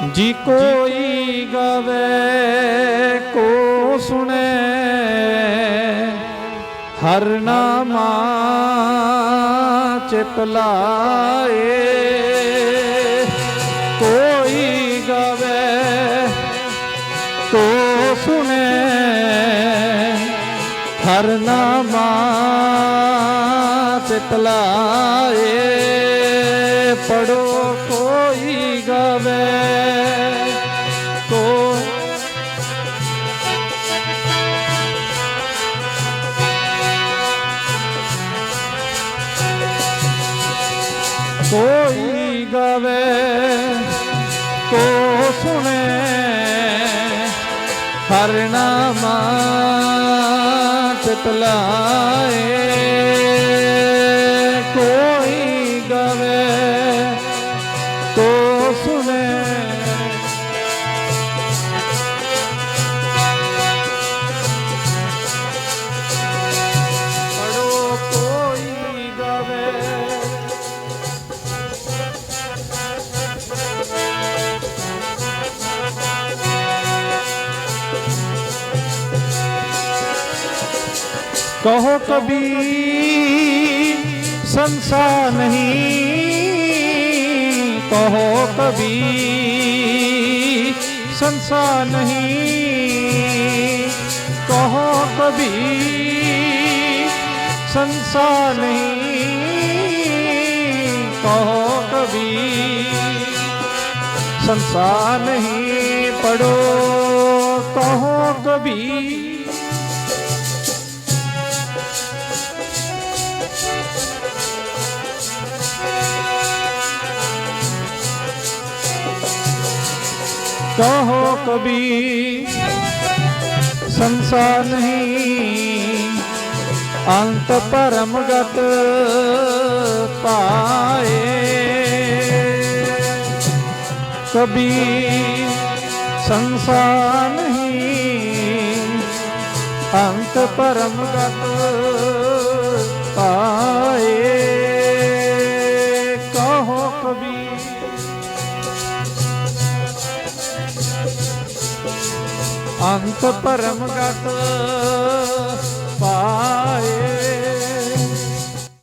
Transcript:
ਜੀ ਕੋਈ ਗਵੇ, ਕੋ ਸੁਣੇ, ਹਰ ਨਾਮਾ ਚਿਤ ਕੋਈ ਗਵੇ, ਕੋ ਸੁਣੇ, ਹਰ ਨਾਮਾ ਚਿਤ ਪੜੋ ਕੋਈ ਗਵੇ ਕੋ ਸੁਣੇ ਹਰ ਨਾਮਾ ਚਤਲਾਏ ਕੋਈ ਗਵੇ ਕੋ ਸੁਣੇ कहो कभी संसार नहीं कहो कभी संसार नहीं कहो कभी संसार नहीं कहो कभी संसार नहीं पढ़ो कहो कभी ਕਹੋ ਕਬੀ ਸੰਸਾਰ ਨਹੀਂ। ਅੰਤ ਪਰਮਗਤ ਪਾਏ। ਕਬੀ ਸੰਸਾਰ ਨਹੀਂ। ਅੰਤ ਪਰਮਗਤ ਪਾਏ। ਕਹੋ ਕਬੀ ਅੰਤ ਪਰਮ ਪਾਏ।